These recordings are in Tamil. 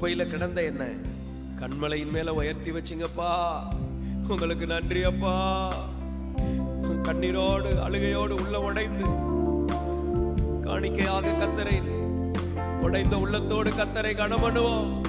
குப்பையில கிடந்த என்ன. கண்மலையின் மேல உயர்த்தி வச்சிங்கப்பா. உங்களுக்கு நன்றி அப்பா. கண்ணீரோடு அழுகையோடு உள்ள உடைந்து காணிக்கையாக கத்தரை உடைந்த உள்ளத்தோடு கத்தரை கனமண்ணுவோம்.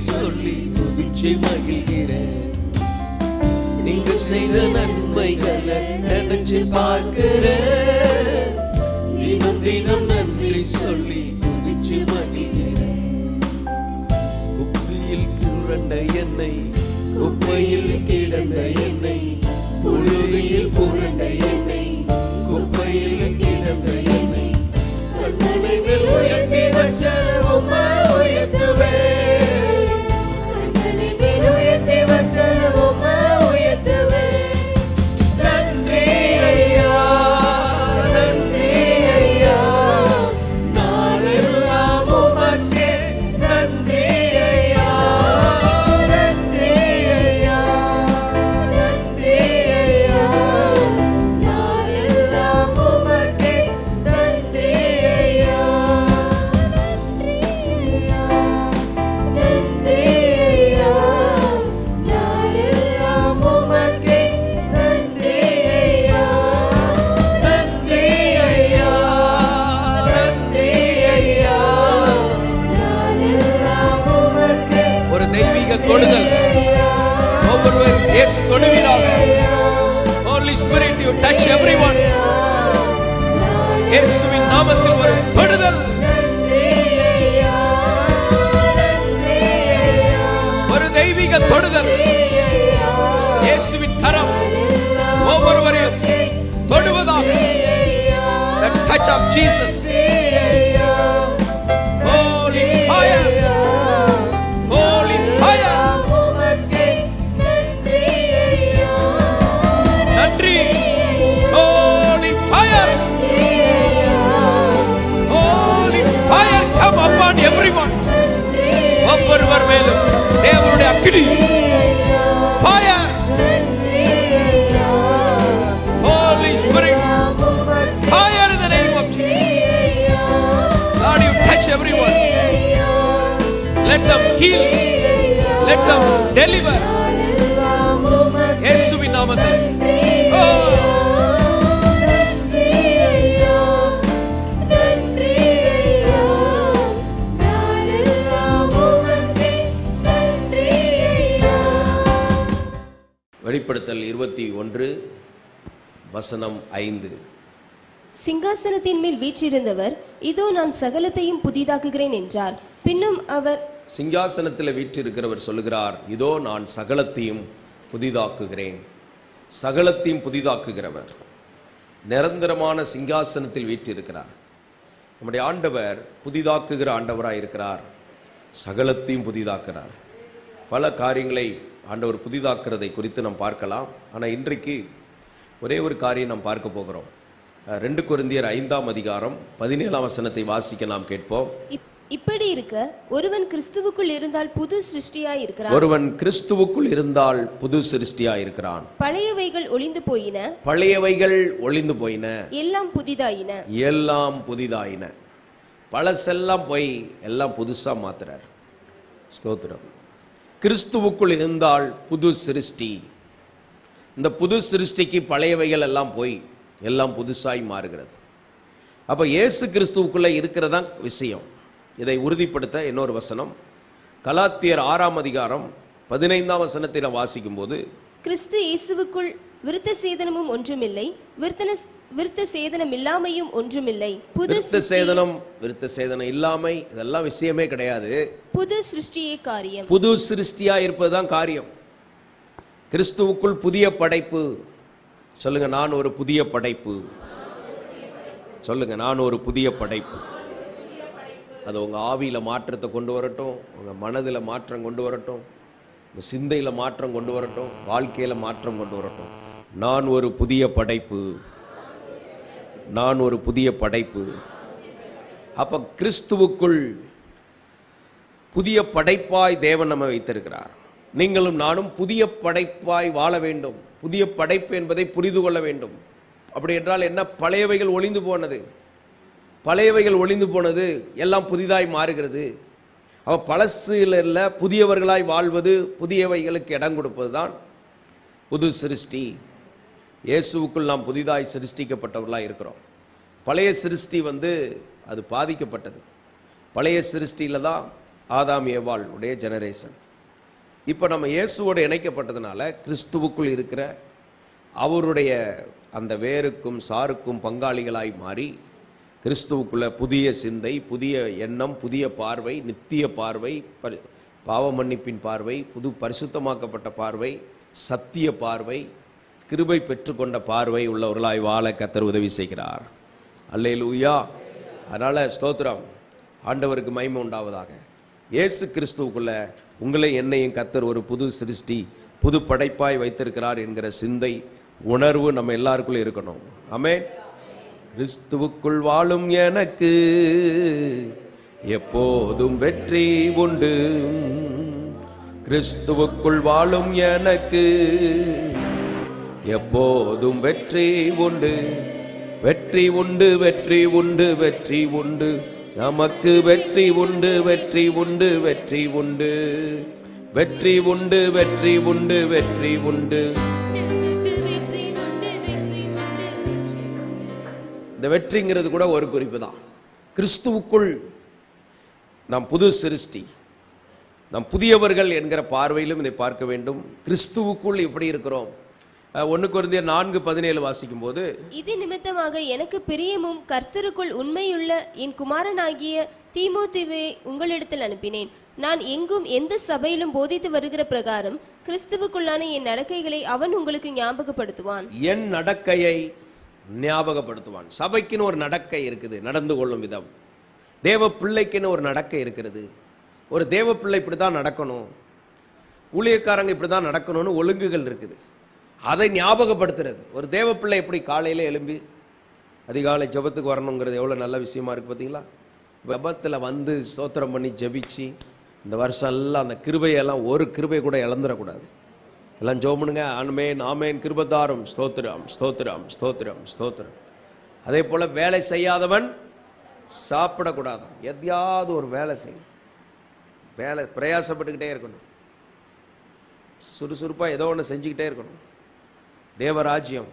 சொல்லி துதிச்சு மகிழ்கிறேன். நீங்க செய்த நன்மைகளை நினைச்சு பார்க்கிறேன். தினம் தினம் நன்றி சொல்லி துதிச்சு மகிழ்கிறேன். புத்தியில் புரண்ட என்னை குப்பையில் கிடந்த என்னை புழுதியில் புரண்ட என்னை குப்பையில் கிடந்த என்னை. உயர்த்தி வச்ச உயர்த்துவேன். உயர்த்தி touch of Jesus holy fire holy fire நன்றி holy fire holy fire come upon everyone ஒவ்வொருவர் மேலும் தேவனுடைய அக்கினி let them heal. Let them deliver. இயேசுவின் நாமத்தில் oh. வெளிப்படுத்தல் இருபத்தி ஒன்று வசனம் ஐந்து. சிங்காசனத்தின் மேல் வீற்றிருந்தவர் இதோ நான் சகலத்தையும் புதிதாக்குகிறேன் என்றார். பின்னும் அவர் சிங்காசனத்தில் வீற்றிருக்கிறவர் சொல்லுகிறார் இதோ நான் சகலத்தையும் புதிதாக்குகிறேன். சகலத்தையும் புதிதாக்குகிறவர். நிரந்தரமான சிங்காசனத்தில் வீற்றிருக்கிறார். நம்முடைய ஆண்டவர் புதிதாக்குகிற ஆண்டவராக இருக்கிறார். சகலத்தையும் புதிதாக்குறார் பல காரியங்களை ஆண்டவர் புதிதாக்குறதை குறித்து நாம் பார்க்கலாம். ஆனால் இன்றைக்கு ஒரே ஒரு காரியம் நாம் பார்க்க போகிறோம். ரெண்டு குருந்தியர் ஐந்தாம் அதிகாரம் பதினேழாம் வசனத்தை வாசிக்க நாம் கேட்போம். இப்படி இருக்க ஒருவன் கிறிஸ்துவுக்குள் இருந்தால் புது சிருஷ்டியாய் இருக்கிறான். ஒருவன் கிறிஸ்துவுக்குள் இருந்தால் புது சிருஷ்டியாய் இருக்கிறான். பழையவைகள் ஒளிந்து போயின. பழையவைகள் ஒளிந்து போயின. எல்லாம் புதிதாயின. எல்லாம் புதிதாயின. பழசெல்லாம் போய் எல்லாம் புதுசா மாத்துறார். ஸ்தோத்திரம். கிறிஸ்துவுக்குள் இருந்தால் புது சிருஷ்டி. இந்த புது சிருஷ்டிக்கு பழையவைகள் எல்லாம் போய் எல்லாம் புதுசாய் மாறுகிறது. அப்ப இயேசு கிறிஸ்துவுக்குள்ள இருக்கிறதா விஷயம். இதை உறுதிப்படுத்த இன்னொரு வசனம். கலாத்தியர் ஆறாம் அதிகாரம் பதினைந்தாம் வசனத்தை நான் வாசிக்கும் போது கிறிஸ்து இயேசுவுக்குள் விருத்த சேதனமும் ஒன்றுமில்லை விருத்தன விருத்த சேதனம் இல்லாமையும் ஒன்றுமில்லை. புது சேதனம் விருத்த சேதனம் இல்லாமை இதெல்லாம் விஷயமே கிடையாது. புது சிருஷ்டியே காரியம். புது சிருஷ்டியா இருப்பதுதான் காரியம். கிறிஸ்துவுக்குள் புதிய படைப்பு. சொல்லுங்க நான் ஒரு புதிய படைப்பு. சொல்லுங்க நான் ஒரு புதிய படைப்பு. அது உங்கள் ஆவியில் மாற்றத்தை கொண்டு வரட்டும் உங்கள் மனதில் மாற்றம் கொண்டு வரட்டும் உங்கள் சிந்தையில் மாற்றம் கொண்டு வரட்டும் வாழ்க்கையில் மாற்றம் கொண்டு வரட்டும். நான் ஒரு புதிய படைப்பு. நான் ஒரு புதிய படைப்பு. அப்போ கிறிஸ்துவுக்குள் புதிய படைப்பாய் தேவன் நம்ம வைத்திருக்கிறார். நீங்களும் நானும் புதிய படைப்பாய் வாழ வேண்டும். புதிய படைப்பு என்பதை புரிந்து கொள்ள வேண்டும். அப்படி என்றால் என்ன? பழையவைகள் ஒளிந்து போனது. பழையவைகள் ஒளிந்து போனது எல்லாம் புதிதாய் மாறுகிறது. அவ பழசுல புதியவர்களாய் வாழ்வது புதியவைகளுக்கு இடம் கொடுப்பது தான் புது சிருஷ்டி. இயேசுவுக்குள் நாம் புதிதாய் சிருஷ்டிக்கப்பட்டவர்களாக இருக்கிறோம். பழைய சிருஷ்டி வந்து அது பாதிக்கப்பட்டது. பழைய சிருஷ்டியில் தான் ஆதாம் ஏவாள் உடைய ஜெனரேஷன் இப்போ நம்ம இயேசுவோடு இணைக்கப்பட்டதுனால கிறிஸ்துவுக்குள் இருக்கிற அவருடைய அந்த வேருக்கும் சாருக்கும் பங்காளிகளாய் மாறி கிறிஸ்துவுக்குள்ள புதிய சிந்தை புதிய எண்ணம் புதிய பார்வை நித்திய பார்வை பாவ மன்னிப்பின் பார்வை புது பரிசுத்தமாக்கப்பட்ட பார்வை சத்திய பார்வை கிருபை பெற்றுக்கொண்ட பார்வை உள்ளவர்களாய் வாழ கத்தர் உதவி செய்கிறார். அல்லுயா அதனால் ஸ்தோத்திரம். ஆண்டவருக்கு மகிமை உண்டாவதாக. இயேசு கிறிஸ்துவுக்குள்ள உங்களை என்னையும் கத்தர் ஒரு புது சிருஷ்டி புது படைப்பாய் வைத்திருக்கிறார் என்கிற சிந்தை உணர்வு நம்ம எல்லாருக்குள்ளே இருக்கணும். அமேன் கிறிஸ்துவுக்குள் வாழும் எனக்கு எப்போதும் வெற்றி உண்டு. கிறிஸ்துவுக்குள் வாழும் எனக்கு எப்போதும் வெற்றி உண்டு. வெற்றி உண்டு வெற்றி உண்டு வெற்றி உண்டு. நமக்கு வெற்றி உண்டு வெற்றி உண்டு வெற்றி உண்டு. வெற்றி உண்டு வெற்றி உண்டு வெற்றி உண்டு. வெற்றிங்கிறது கூட ஒரு குறிப்பு தான். கிறிஸ்துவுக்குள் நாம் புது சிருஷ்டி நாம் புதியவர்கள் என்கிற பார்வையிலும் இதை பார்க்க வேண்டும். கிறிஸ்துவுக்குள் எப்படி இருக்கிறோம். ஒன்று குருந்திய நான்கு பதினேழு வாசிக்கும் போது இது நிமித்தமாக எனக்கு பிரியமும் கர்த்தருக்குள் உண்மையுள்ள என் குமாரனாகிய தீமோத்தேயுவை உங்களிடத்தில் அனுப்பினேன். நான் எங்கும் எந்த சபையிலும் போதித்து வருகிற பிரகாரம் கிறிஸ்துவுக்குள்ளான என் நடக்கைகளை அவன் உங்களுக்கு ஞாபகப்படுத்துவான். என் நடக்கையை ஞாபகப்படுத்துவான். சபைக்குன்னு ஒரு நடக்கை இருக்குது நடந்து கொள்ளும் விதம். தேவ பிள்ளைக்குன்னு ஒரு நடக்கை இருக்கிறது ஒரு தேவ பிள்ளை இப்படி தான் நடக்கணும். ஊழியக்காரங்க இப்படி தான் நடக்கணும்னு ஒழுங்குகள் இருக்குது. அதை ஞாபகப்படுத்துறது. ஒரு தேவ பிள்ளை எப்படி காலையில் எழும்பி அதிகாலை ஜெபத்துக்கு வரணுங்கிறது எவ்வளோ நல்ல விஷயமா இருக்கு பார்த்தீங்களா? வெபத்தில் வந்து சோத்திரம் பண்ணி ஜபிச்சு இந்த வருஷம் எல்லாம் அந்த கிருபையெல்லாம் ஒரு கிருபை கூட இழந்துடக்கூடாது. எல்லாம் ஜோமனுங்க ஆன்மேன் ஆமேன். கிருபதாரம் ஸ்தோத்திரம் ஸ்தோத்திரம் ஸ்தோத்திரம் ஸ்தோத்திரம். அதே போல் வேலை செய்யாதவன் சாப்பிடக்கூடாது எதையாவது ஒரு வேலை செய்யும் வேலை பிரயாசப்பட்டுக்கிட்டே இருக்கணும். சுறுசுறுப்பாக ஏதோ ஒன்று செஞ்சுக்கிட்டே இருக்கணும். தேவராஜ்யம்.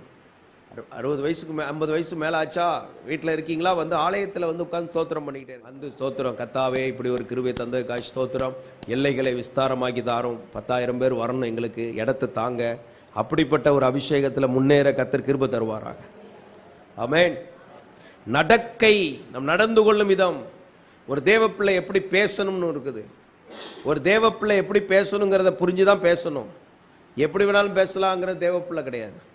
அறுபது வயசுக்கு மே ஐம்பது வயசு மேலே ஆச்சா வீட்டில் இருக்கீங்களா? வந்து ஆலயத்தில் வந்து உட்காந்து ஸ்தோத்திரம் பண்ணிக்கிட்டே வந்து ஸ்தோத்திரம். கத்தாவே இப்படி ஒரு கிருவை தந்த தந்ததுக்காய் ஸ்தோத்திரம். எல்லைகளை விஸ்தாரமாக்கி தாரும். பத்தாயிரம் பேர் வரணும் எங்களுக்கு. இடத்த தாங்க. அப்படிப்பட்ட ஒரு அபிஷேகத்தில் முன்னேற கத்தர் கிருபை தருவாராக. அமேன் நடக்கை நம் நடந்து கொள்ளும் விதம். ஒரு தேவப்பிள்ளை எப்படி பேசணும்னு இருக்குது. ஒரு தேவப்பிள்ளை எப்படி பேசணுங்கிறத புரிஞ்சு தான் பேசணும். எப்படி வேணாலும் பேசலாங்கிறது தேவப்பிள்ளை கிடையாது.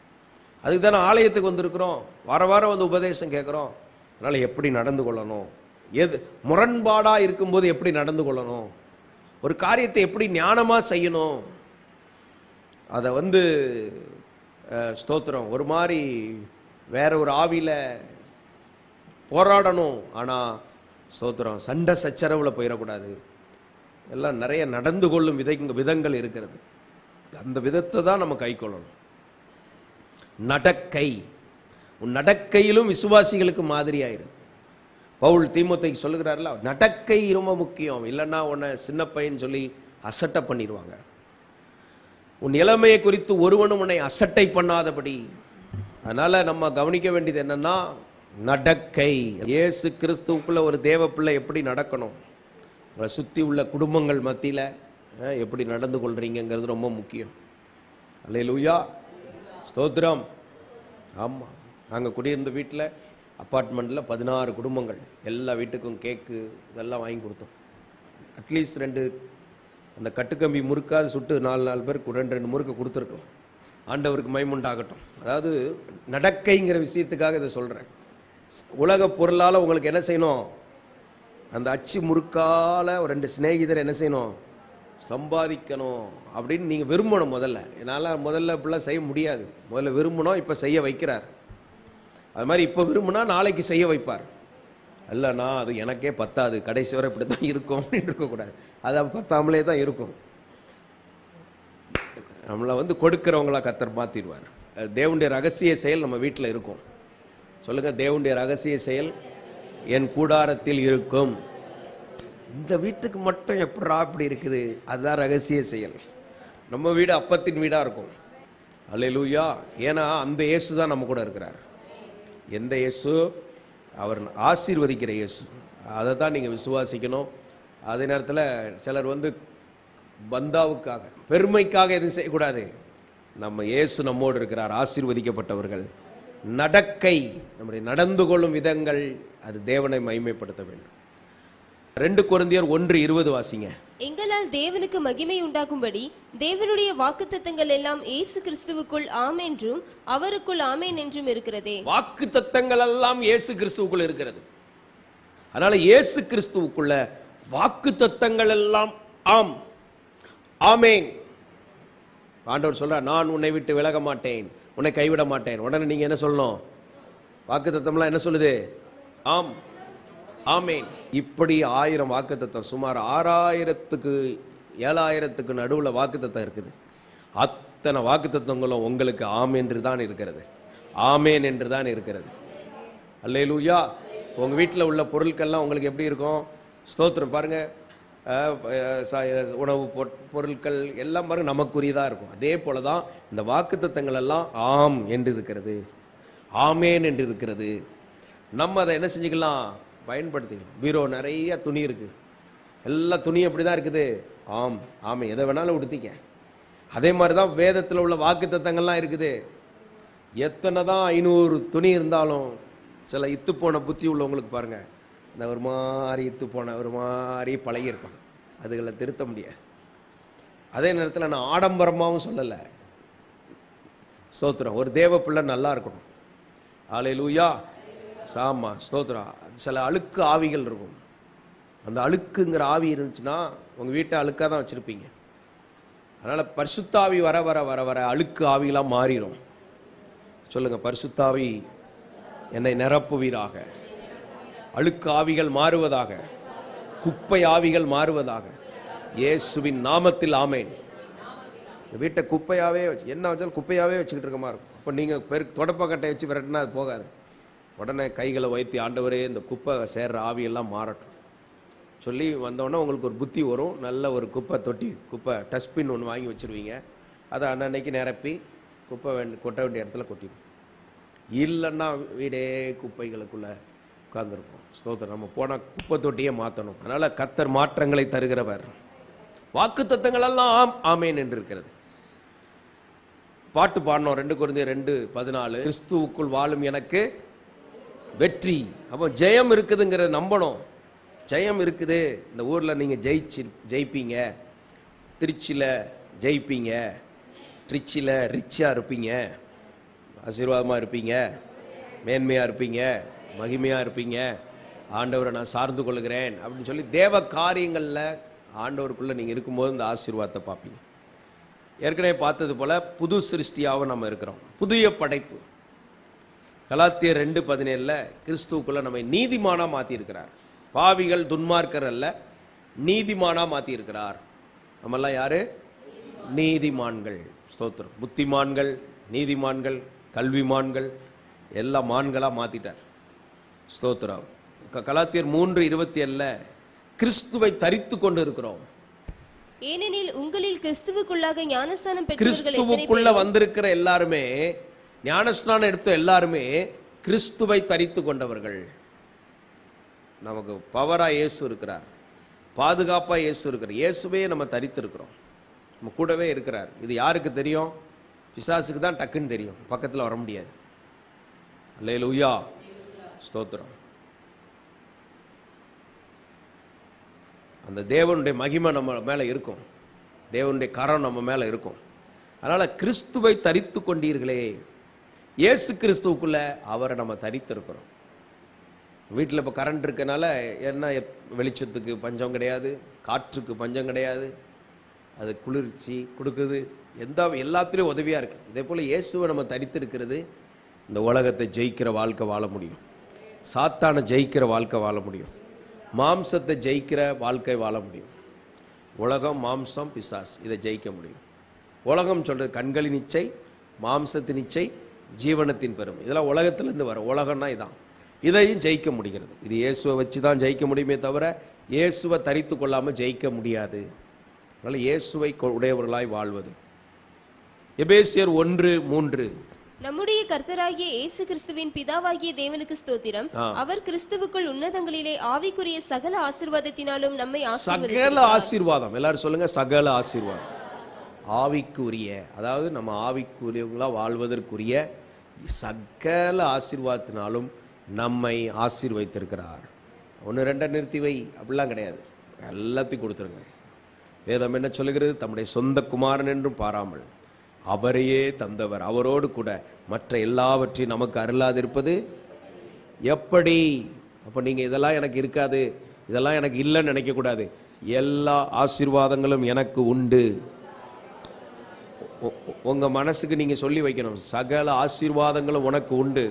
அதுக்கு தானே ஆலயத்துக்கு வந்திருக்கிறோம். வார வாரம் வந்து உபதேசம் கேட்குறோம். அதனால் எப்படி நடந்து கொள்ளணும்? எது முரண்பாடாக இருக்கும்போது எப்படி நடந்து கொள்ளணும்? ஒரு காரியத்தை எப்படி ஞானமாக செய்யணும்? அதை வந்து ஸ்தோத்திரம். ஒரு மாதிரி வேற ஒரு ஆவியில் போராடணும். ஆனால் ஸ்தோத்திரம் சண்டை சச்சரவில் போயிடக்கூடாது. எல்லாம் நிறைய நடந்து கொள்ளும் விதை விதங்கள் இருக்கிறது. அந்த விதத்தை தான் நம்ம கை கொள்ளணும். நடக்கை. உன் நடக்கையிலும் விசுவாசிகளுக்கு மாதிரியாயிரு. பவுல் தீமோத்தேக்கு சொல்லுகிறார்ல நடக்கை ரொம்ப முக்கியம். இல்லைன்னா உன்னை சின்ன பையன் சொல்லி அசட்டை பண்ணிடுவாங்க உன் நிலைமையை குறித்து ஒருவனும் உன்னை அசட்டை பண்ணாதபடி. அதனால் நம்ம கவனிக்க வேண்டியது என்னன்னா நடக்கை. இயேசு கிறிஸ்துவுக்குள்ள ஒரு தேவ பிள்ளை எப்படி நடக்கணும்? உங்களை சுற்றி உள்ள குடும்பங்கள் மத்தியில் எப்படி நடந்து கொள்கிறீங்கிறது ரொம்ப முக்கியம். அல்லேலூயா. ஸ்தோத்திரம். ஆமாம் நாங்கள் குடியிருந்த வீட்டில் அப்பார்ட்மெண்ட்டில் பதினாறு குடும்பங்கள். எல்லா வீட்டுக்கும் கேக்கு இதெல்லாம் வாங்கி கொடுத்தோம். அட்லீஸ்ட் ரெண்டு அந்த கட்டுக்கம்பி முறுக்காது சுட்டு நாலு நாலு பேருக்கு ரெண்டு ரெண்டு முறுக்கு கொடுத்துருக்கோம். ஆண்டவருக்கு மைமுண்டாகட்டும். அதாவது நடக்கைங்கிற விஷயத்துக்காக இதை சொல்கிறேன் உலக பொருளால் உங்களுக்கு என்ன செய்யணும்? அந்த அச்சு முறுக்கால ரெண்டு சிநேகிதர் என்ன செய்யணும்? சம்பாதிக்கணும் அப்படின்னு நீங்கள் விரும்பணும் முதல்ல. என்னால் முதல்ல இப்படிலாம் செய்ய முடியாது. முதல்ல விரும்பணும் இப்போ செய்ய வைக்கிறார். அது மாதிரி இப்போ விரும்புனா நாளைக்கு செய்ய வைப்பார். இல்லைண்ணா அது எனக்கே பத்தாது. கடைசி வரை இப்படி தான் இருக்கும் அப்படின்னு இருக்கக்கூடாது. அது பத்தாமலே தான் இருக்கும். நம்மளை வந்து கொடுக்குறவங்களா கத்தர் மாற்றிடுவார் தேவனுடைய ரகசிய செயல் நம்ம வீட்டில் இருக்கும். சொல்லுங்க தேவனுடைய ரகசிய செயல் என் கூடாரத்தில் இருக்கும். இந்த வீட்டுக்கு மட்டும் எப்படா அப்படி இருக்குது? அதுதான் ரகசிய செயல். நம்ம வீடு அப்பத்தின் வீடாக இருக்கும். அல்லேலூயா. ஏன்னா அந்த இயேசு தான் நம்ம கூட இருக்கிறார். எந்த இயேசு? அவர் ஆசீர்வதிக்கிற இயேசு. அதை தான் நீங்கள் விசுவாசிக்கணும். அதே நேரத்தில் சிலர் வந்து பந்தாவுக்காக பெருமைக்காக எதுவும் செய்யக்கூடாது. நம்ம இயேசு நம்மோடு இருக்கிறார் ஆசீர்வதிக்கப்பட்டவர்கள். நடக்கை நம்முடைய நடந்து கொள்ளும் விதங்கள் அது தேவனை மைமைப்படுத்த வேண்டும். ரெண்டு கொரிந்தியர் ஒன்று இருபது வாசிங்க. எங்களால் தேவனுக்கு மகிமை உண்டாகும்படி தேவனுடைய வாக்குத்தத்தங்கள் எல்லாம் இயேசு கிறிஸ்துவுக்குள் ஆம் என்றும் அவருக்குள் ஆமேன் என்றும் இருக்கிறதே. வாக்கு தத்தங்கள் எல்லாம் இயேசு கிறிஸ்துவுக்குள்ள இருக்கிறது. அதனால இயேசு கிறிஸ்துவுக்குள்ள வாக்கு தத்தங்கள் எல்லாம் ஆம். ஆமேன். ஆண்டவர் சொல்றார் நான் உன்னை விட்டு விலக மாட்டேன் உன்னை கைவிட மாட்டேன். உடனே நீங்க என்ன சொல்லணும்? வாக்கு தத்தம்லாம் என்ன சொல்லுது? ஆம். ஆமேன். இப்படி ஆயிரம் வாக்குத்தத்தம் சுமார் ஆறாயிரத்துக்கு ஏழாயிரத்துக்கு நடுவில் வாக்குத்தத்தம் இருக்குது. அத்தனை வாக்குத்தத்தங்களும் உங்களுக்கு ஆம் என்று தான் இருக்கிறது. ஆமேன் என்று தான் இருக்கிறது. அல்லேலூயா. உங்கள் வீட்டில் உள்ள பொருட்கள்லாம் உங்களுக்கு எப்படி இருக்கும்? ஸ்தோத்திரம் பாருங்கள் உணவு பொ- பொருட்கள் எல்லாம் பாருங்க நமக்குரியதாக இருக்கும். அதே போல தான் இந்த வாக்குத்தத்தங்கள் எல்லாம் ஆம் என்று இருக்கிறது ஆமேன் என்று இருக்கிறது நம்ம அதை என்ன செஞ்சுக்கலாம்? பயன்படுத்திக்கலாம் பீரோ நிறைய துணி இருக்கு. எல்லா துணியும் அப்படி தான் இருக்குது. ஆம் ஆமாம் எதை வேணாலும் உடுத்திக்க. அதே மாதிரி தான் வேதத்தில் உள்ள வாக்குத்தத்தங்கள்லாம் இருக்குது. எத்தனை தான் ஐநூறு துணி இருந்தாலும் சில இத்து போன புத்தி உள்ளவங்களுக்கு பாருங்க. இந்த ஒரு மாதிரி இத்து போன ஒரு மாதிரி பழகியிருப்பாங்க. அதுகளை திருத்த முடியாது. அதே நேரத்தில் நான் ஆடம்பரமாகவும் சொல்லலை. ஸ்தோத்திரம். ஒரு தேவ பிள்ளை நல்லா இருக்கணும். ஆலையிலூயா சாமா ஸ்தோத்திரம். சில அழுக்கு ஆவிகள் இருக்கும். அந்த அழுக்குங்கிற ஆவி இருந்துச்சுன்னா உங்கள் வீட்டை அழுக்காக தான் வச்சுருப்பீங்க. அதனால் பரிசுத்தாவி வர வர வர வர அழுக்கு ஆவிலாம் மாறிடும் சொல்லுங்கள் பரிசுத்தாவி என்னை நிரப்புவீராக. அழுக்கு ஆவிகள் மாறுவதாக. குப்பை ஆவிகள் மாறுவதாக. இயேசுவின் நாமத்தில் ஆமேன். இந்த வீட்டை குப்பையாகவே வச்சு என்ன வச்சாலும் குப்பையாகவே வச்சுக்கிட்டு இருக்க மாதிரி இருக்கும். அப்போ நீங்கள் பெரு தொடப்பக்கட்டை வச்சு விரட்டினா அது போகாது. உடனே கைகளை வைத்து ஆண்டவரே இந்த குப்பை சேர்ற ஆவியெல்லாம் மாறட்டும். சொல்லி வந்தோடனே உங்களுக்கு ஒரு புத்தி வரும். நல்ல ஒரு குப்பை தொட்டி குப்பை டஸ்ட்பின் ஒன்று வாங்கி வச்சுருவீங்க. அதை அன்னன்னைக்கு நிரப்பி குப்பை வேண்டி கொட்ட வேண்டிய இடத்துல கொட்டிடும். இல்லைன்னா வீடே குப்பைகளுக்குள்ளே உட்காந்துருப்போம் ஸ்தோத்திரம். நம்ம போனால் குப்பை தொட்டியே மாற்றணும் அதனால் கத்தர் மாற்றங்களை தருகிறவர். வாக்கு எல்லாம் ஆம் ஆமேன் என்று இருக்கிறது. பாட்டு பாடினோம் ரெண்டு குறைந்த ரெண்டு பதினாலு. கிறிஸ்துவுக்குள் வாழும் எனக்கு வெற்றி. அப்போ ஜெயம் இருக்குதுங்கிற நம்பணும். ஜெயம் இருக்குது. இந்த ஊரில் நீங்கள் ஜெயிச்சு ஜெயிப்பீங்க. திருச்சியில் ஜெயிப்பீங்க. ட்ரிச்சியில் ரிச்சாக இருப்பீங்க. ஆசீர்வாதமாக இருப்பீங்க. மேன்மையாக இருப்பீங்க. மகிமையாக இருப்பீங்க. ஆண்டவரை நான் சார்ந்து கொள்கிறேன் அப்படின்னு சொல்லி தேவ காரியங்களில் ஆண்டவருக்குள்ளே நீங்கள் இருக்கும்போது இந்த ஆசீர்வாதத்தை பார்ப்பீங்க. ஏற்கனவே பார்த்தது போல் புது சிருஷ்டியாகவும் நம்ம இருக்கிறோம். புதிய படைப்பு. கலாத்தியர் ரெண்டு பதினேழில் கிறிஸ்துவுக்குள்ள நம்மை நீதிமானா மாற்றியிருக்கிறார் பாவிகள் துன்மார்க்கர் அல்ல நீதிமானா மாற்றியிருக்கிறார் நம்மெல்லாம் யாரு? நீதிமான்கள். ஸ்தோத்திரம். புத்திமான்கள் நீதிமான்கள் கல்விமான்கள் எல்லா மான்களாக மாற்றிட்டார் ஸ்தோத்திரம். கலாத்தியர் மூன்று இருபத்தி ஏழில் கிறிஸ்துவை தரித்து கொண்டு இருக்கிறோம் ஏனெனில் உங்களில் கிறிஸ்துவுக்குள்ளாக ஞானஸ்தானம் கிறிஸ்துவுக்குள்ள வந்திருக்கிற எல்லாருமே ஞானஸ்நானம் எடுத்த எல்லாருமே கிறிஸ்துவை தரித்து கொண்டவர்கள். நமக்கு பவராக இயேசு இருக்கிறார். பாதுகாப்பாக இயேசு இருக்கிறார். இயேசுவே நம்ம தரித்து இருக்கிறோம் நம்ம கூடவே இருக்கிறார். இது யாருக்கு தெரியும்? பிசாசுக்கு தான் டக்குன்னு தெரியும். பக்கத்தில் வர முடியாது. அல்லேலூயா. ஸ்தோத்திரம். அந்த தேவனுடைய மகிமை நம்ம மேலே இருக்கும். தேவனுடைய கரம் நம்ம மேலே இருக்கும். அதனால் கிறிஸ்துவை தரித்து கொண்டீர்களே. இயேசு கிறிஸ்துவுக்குள்ள அவரை நம்ம தரித்திருக்கிறோம். வீட்டில் இப்போ கரண்ட் இருக்கனால என்ன வெளிச்சத்துக்கு பஞ்சம் கிடையாது காற்றுக்கு பஞ்சம் கிடையாது. அது குளிர்ச்சி கொடுக்குது. எந்த எல்லாத்துலேயும் உதவியாக இருக்குது இதே போல் இயேசுவை நம்ம தரித்திருக்கிறது இந்த உலகத்தை ஜெயிக்கிற வாழ்க்கை வாழ முடியும். சாத்தானை ஜெயிக்கிற வாழ்க்கை வாழ முடியும். மாம்சத்தை ஜெயிக்கிற வாழ்க்கை வாழ முடியும். உலகம் மாம்சம் பிசாஸ் இதை ஜெயிக்க முடியும். உலகம் சொல்கிறது கண்களின் இச்சை மாம்சத்தின் இச்சை ஜீவனத்தின் பெருமை. இதெல்லாம் உலகத்திலேருந்து வர உலகம்னா இதான். இதையும் ஜெயிக்க முடிகிறது. இது இயேசுவை வச்சு தான் ஜெயிக்க முடியுமே தவிர இயேசுவை தரித்து கொள்ளாமல் ஜெயிக்க முடியாது. அதனால் இயேசுவை உடையவர்களாய் வாழ்வது. எபேசியர் ஒன்று மூன்று. நம்முடைய கர்த்தராகிய இயேசு கிறிஸ்துவின் பிதாவாகிய தேவனுக்கு ஸ்தோத்திரம். அவர் கிறிஸ்துவுக்குள் உன்னதங்களிலே ஆவிக்குரிய சகல ஆசீர்வாதத்தினாலும் நம்மை சகல ஆசீர்வாதம். எல்லாரும் சொல்லுங்க சகல ஆசீர்வாதம். ஆவிக்குரிய அதாவது நம்ம ஆவிக்குரியவங்களா வாழ்வதற்குரிய சகல ஆசீர்வாதத்தினாலும் நம்மை ஆசீர்வைத்திருக்கிறார். ஒன்று ரெண்டை நிறுத்தி வை. அப்படிலாம் கிடையாது. எல்லாத்தையும் கொடுத்துருங்க. வேதம் என்ன சொல்கிறது தம்முடைய சொந்த குமாரன் என்றும் பாராமல் அவரையே தந்தவர். அவரோடு கூட மற்ற எல்லாவற்றையும் நமக்கு அருளாதிருப்பது எப்படி? அப்போ நீங்கள் இதெல்லாம் எனக்கு இருக்காது. இதெல்லாம் எனக்கு இல்லைன்னு நினைக்கக்கூடாது. எல்லா ஆசீர்வாதங்களும் எனக்கு உண்டு. உங்கள் மனசுக்கு நீங்கள் சொல்லி வைக்கணும். சகல ஆசீர்வாதங்களும் உனக்கு உண்டு.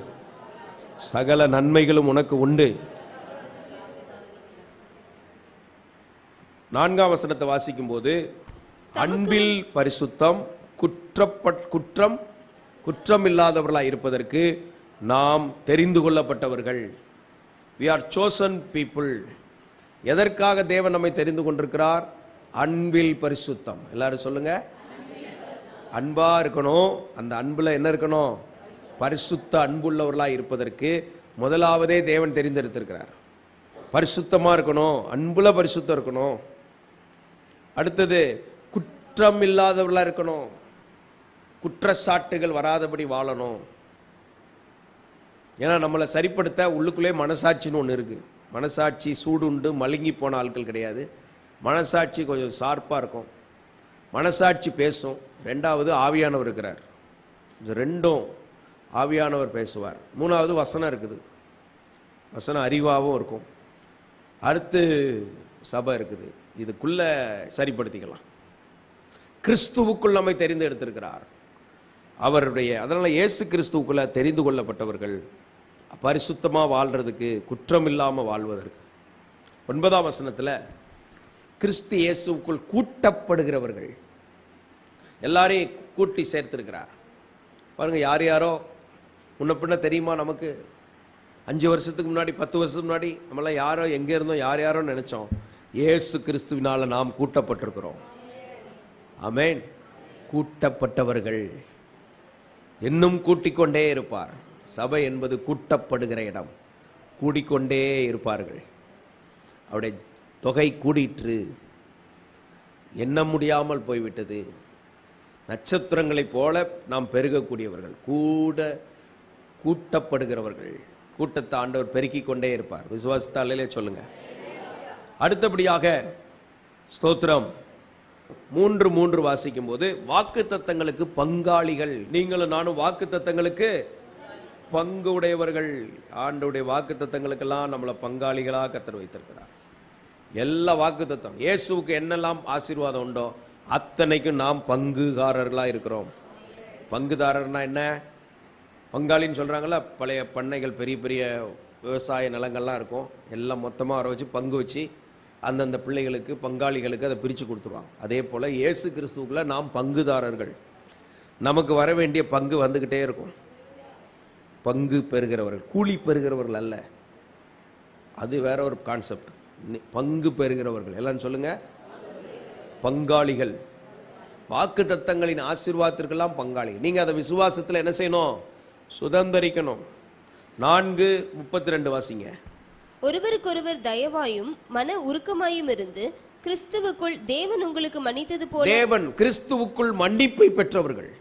சகல நன்மைகளும் உனக்கு உண்டு. நான்காம் வசனத்தை வாசிக்கும் போது அன்பில் பரிசுத்தம் குற்றப்பட் குற்றம் குற்றம் இல்லாதவர்களாக இருப்பதற்கு நாம் தெரிந்து கொள்ளப்பட்டவர்கள். வி ஆர் சோசன் பீப்புள் எதற்காக தேவன் நம்மை தெரிந்து கொண்டிருக்கிறார்? அன்பில் பரிசுத்தம். எல்லாரும் சொல்லுங்க. அன்பாக இருக்கணும். அந்த அன்பில் என்ன இருக்கணும்? பரிசுத்த அன்புள்ளவர்களாக இருப்பதற்கு முதலாவதே தேவன் தெரிந்தெடுத்திருக்கிறார். பரிசுத்தமாக இருக்கணும். அன்புல பரிசுத்தம் இருக்கணும். அடுத்தது குற்றம் இல்லாதவர்களாக இருக்கணும். குற்றச்சாட்டுகள் வராதபடி வாழணும். ஏன்னா நம்மளை சரிப்படுத்த உள்ளுக்குள்ளே மனசாட்சின்னு ஒன்று இருக்குது மனசாட்சி சூடுண்டு மழுங்கி போன ஆட்கள் கிடையாது. மனசாட்சி கொஞ்சம் ஷார்ப்பாக இருக்கும். மனசாட்சி பேசும். ரெண்டாவது ஆவியானவர் இருக்கிறார். இது ரெண்டும் ஆவியானவர் பேசுவார். மூணாவது வசனம் இருக்குது. வசனம் அறிவாகவும் இருக்கும். அடுத்து சபை இருக்குது. இதுக்குள்ளே சரிப்படுத்திக்கலாம். கிறிஸ்துவுக்குள் நம்மை தெரிந்து எடுத்திருக்கிறார். அவருடைய அதனால் இயேசு கிறிஸ்துவுக்குள்ளே தெரிந்து கொள்ளப்பட்டவர்கள் பரிசுத்தமாக வாழ்கிறதுக்கு குற்றம் இல்லாமல் வாழ்வதற்கு. ஒன்பதாம் வசனத்தில் கிறிஸ்து இயேசுவுக்குள் கூட்டப்படுகிறவர்கள். எல்லாரையும் கூட்டி சேர்த்திருக்கிறார். பாருங்கள் யார் யாரோ? முன்ன பின்ன தெரியுமா நமக்கு? அஞ்சு வருஷத்துக்கு முன்னாடி பத்து வருஷத்துக்கு முன்னாடி நம்மளாம் யாரோ எங்கே இருந்தோம் யார் யாரோ நினச்சோம். ஏசு கிறிஸ்துவினால் நாம் கூட்டப்பட்டிருக்கிறோம். அமேன் கூட்டப்பட்டவர்கள். இன்னும் கூட்டிக்கொண்டே இருப்பார். சபை என்பது கூட்டப்படுகிற இடம். கூடிக்கொண்டே இருப்பார்கள். அவருடைய தொகை கூடிற்று. எண்ண முடியாமல் போய்விட்டது. நட்சத்திரங்களைப் போல நாம் பெருகக்கூடியவர்கள் கூட கூட்டப்படுகிறவர்கள். கூட்டத்தை ஆண்டவர் பெருக்கிக் கொண்டே இருப்பார். விசுவாசத்தாலே சொல்லுங்க. அடுத்தபடியாக ஸ்தோத்திரம். மூன்று மூன்று வாசிக்கும் போது வாக்கு தத்தங்களுக்கு பங்காளிகள். நீங்களும் நானும் வாக்கு தத்தங்களுக்கு பங்கு உடையவர்கள். ஆண்டுடைய வாக்கு தத்தங்களுக்கெல்லாம் நம்மளை பங்காளிகளாக கத்தர் வைத்திருக்கிறார். எல்லா வாக்கு தத்துவம் இயேசுவுக்கு என்னெல்லாம் ஆசீர்வாதம் உண்டோ அத்தனைக்கும் நாம் பங்குகாரர்களாக இருக்கிறோம். பங்குதாரர்னா என்ன? பங்காளின்னு சொல்கிறாங்களா பழைய பண்ணைகள் பெரிய பெரிய விவசாய நிலங்கள்லாம் இருக்கும். எல்லாம் மொத்தமாக வர வச்சு பங்கு வச்சு அந்தந்த பிள்ளைகளுக்கு பங்காளிகளுக்கு அதை பிரித்து கொடுத்துருவாங்க. அதே போல் இயேசு கிறிஸ்துவுக்குள்ள நாம் பங்குதாரர்கள். நமக்கு வர வேண்டிய பங்கு வந்துக்கிட்டே இருக்கும். பங்கு பெறுகிறவர்கள் கூலி பெறுகிறவர்கள் அல்ல. அது வேற ஒரு கான்செப்ட் பங்கு பெறுகிறவர்கள். எல்லாம் சொல்லுங்க. பங்காளிகள். வாக்கு தத்தங்களின் ஆசீர்வாதத்திற்கெல்லாம் பங்காளி நீங்க அதை விசுவாசத்துல என்ன செய்யணும்? சுதந்தரிக்கணும். நான்கு முப்பத்தி ரெண்டு வாசிங்க. ஒருவருக்கொருவர் தயவாயும் மன உருக்கமாயும் இருந்து கிறிஸ்துவுக்குள் தேவன் உங்களுக்கு மன்னித்தது போல தேவன் கிறிஸ்துவுக்குள் மன்னிப்பை பெற்றவர்கள்.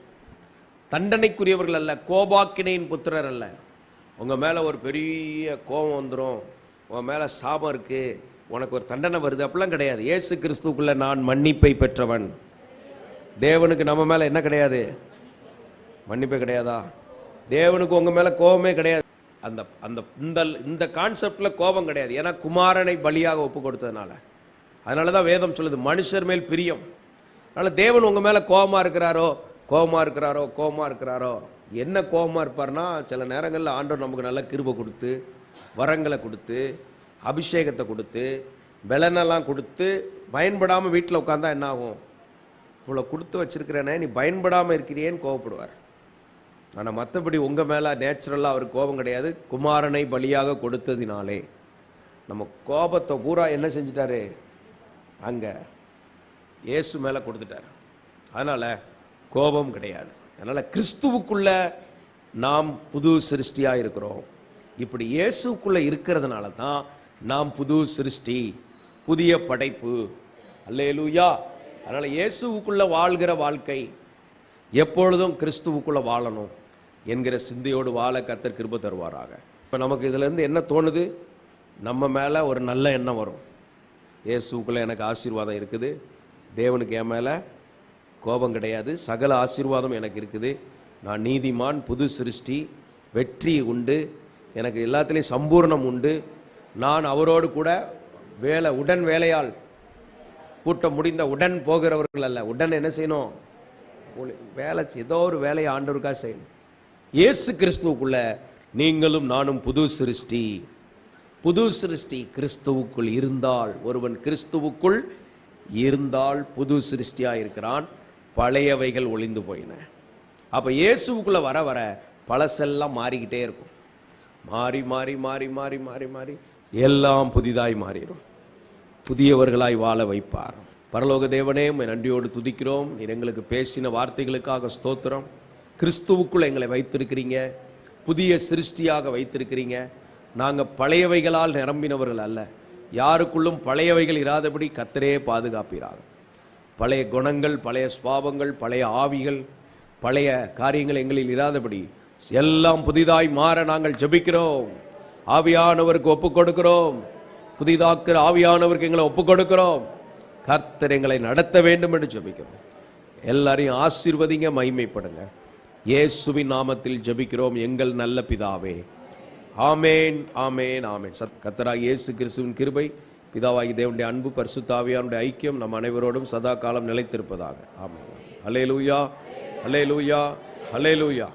தண்டனைக்குரியவர்கள் அல்ல கோபாக்கினையின் புத்திரர் அல்ல. உங்க மேல ஒரு பெரிய கோபம் வந்துடும் உன் மேலே சாபம் இருக்குது உனக்கு ஒரு தண்டனை வருது. அப்படிலாம் கிடையாது. ஏசு கிறிஸ்துக்குள்ளே நான் மன்னிப்பை பெற்றவன். தேவனுக்கு நம்ம மேலே என்ன கிடையாது? மன்னிப்பே கிடையாதா? தேவனுக்கு உங்கள் மேலே கோபமே கிடையாது. அந்த அந்த இந்த இந்த கான்செப்டில் கோபம் கிடையாது. ஏன்னா குமாரனை பலியாக ஒப்பு கொடுத்ததுனால. அதனால தான் வேதம் சொல்லுது மனுஷர் மேல் பிரியம். அதனால் தேவன் உங்கள் மேலே கோபமாக இருக்கிறாரோ கோபமாக இருக்கிறாரோ கோபமாக இருக்கிறாரோ என்ன கோபமாக இருப்பார்னா சில நேரங்களில் ஆண்டவர் நமக்கு நல்ல கிருபை கொடுத்து வரங்களை கொடுத்து அபிஷேகத்தை கொடுத்து பலனெல்லாம் கொடுத்து பயன்படாமல் வீட்டில் உட்காந்தா என்ன ஆகும் இவ்வளோ கொடுத்து வச்சிருக்கிறேனே நீ பயன்படாமல் இருக்கிறியேன்னு கோவப்படுவார். ஆனால் மற்றபடி உங்கள் மேலே நேச்சுரலாக அவருக்கு கோபம் கிடையாது. குமாரனை பலியாக கொடுத்ததினாலே. நம்ம கோபத்தை பூரா என்ன செஞ்சிட்டாரு? அங்கே இயேசு மேலே கொடுத்துட்டார். அதனால் கோபம் கிடையாது. அதனால் கிறிஸ்துவுக்குள்ள நாம் புது சிருஷ்டியாக இருக்கிறோம். இப்படி இயேசுக்குள்ள இருக்கிறதுனால தான் நாம் புது சிருஷ்டி புதிய படைப்பு. அல்லேலூயா. அதனால் இயேசுவுக்குள்ளே வாழ்கிற வாழ்க்கை எப்பொழுதும் கிறிஸ்துவுக்குள்ள வாழணும் என்கிற சிந்தையோடு வாழ கத்தர் கிருப தருவாராக. இப்போ நமக்கு இதுலேருந்து என்ன தோணுது? நம்ம மேலே ஒரு நல்ல எண்ணம் வரும். இயேசுக்குள்ள எனக்கு ஆசீர்வாதம் இருக்குது. தேவனுக்கு என் மேலே கோபம் கிடையாது. சகல ஆசீர்வாதம் எனக்கு இருக்குது. நான் நீதிமான் புது சிருஷ்டி வெற்றி உண்டு. எனக்கு எல்லாத்துலேயும் சம்பூர்ணம் உண்டு. நான் அவரோடு கூட வேலை உடன் வேலையால் கூட்டம் முடிந்த உடன் போகிறவர்கள் அல்ல. உடன் என்ன செய்யணும்? ஒளி- வேலை செய்- ஏதோ ஒரு வேலையை ஆண்டவருக்காக செய்யணும். இயேசு கிறிஸ்துவுக்குள்ள நீங்களும் நானும் புது சிருஷ்டி. புது சிருஷ்டி கிறிஸ்துவுக்குள் இருந்தால் ஒருவன் கிறிஸ்துவுக்குள் இருந்தால் புது சிருஷ்டியாக இருக்கிறான். பழையவைகள் ஒளிந்து போயின. அப்போ இயேசுக்குள்ளே வர வர பழசெல்லாம் மாறிக்கிட்டே இருக்கும். மாறி மாறி மாறி மாறி மாறி மாறி எல்லாம் புதிதாய் மாறிடும். புதியவர்களாய் வாழ வைப்பார். பரலோக தேவனே நன்றியோடு துதிக்கிறோம். நீர் எங்களுக்கு பேசின வார்த்தைகளுக்காக ஸ்தோத்திரம். கிறிஸ்துவுக்குள் எங்களை வைத்திருக்கிறீங்க. புதிய சிருஷ்டியாக வைத்திருக்கிறீங்க. நாங்கள் பழையவைகளால் நிரம்பினவர்கள் அல்ல. யாருக்குள்ளும் பழையவைகள் இராதபடி கத்தரே பாதுகாப்பீராக. பழைய குணங்கள் பழைய சுவாபங்கள் பழைய ஆவிகள் பழைய காரியங்கள் எங்களில் இராதபடி எல்லாம் புதிதாய் மாற நாங்கள் ஜெபிக்கிறோம். ஆவியானவருக்கு ஒப்புக் கொடுக்கிறோம் புதிதாக்கிற ஆவியானவருக்கு எங்களை ஒப்புக் கொடுக்கிறோம் கர்த்தர் எங்களை நடத்த வேண்டும் என்று ஜெபிக்கிறோம். எல்லாரையும் ஆசீர்வதிங்க மகிமைப்படுங்க. இயேசுவின் நாமத்தில் ஜெபிக்கிறோம். எங்கள் நல்ல பிதாவே. ஆமேன் ஆமேன் ஆமேன். சத் கத்தராக இயேசு கிறிஸ்துவின் கிருபை பிதாவாகி தேவனுடைய அன்பு பரிசுத்தாவியானுடைய ஐக்கியம் நம் அனைவரோடும் சதா காலம் நிலைத்திருப்பதாக. ஆமாம் அலே லூயா அலே லூயா அலே லூயா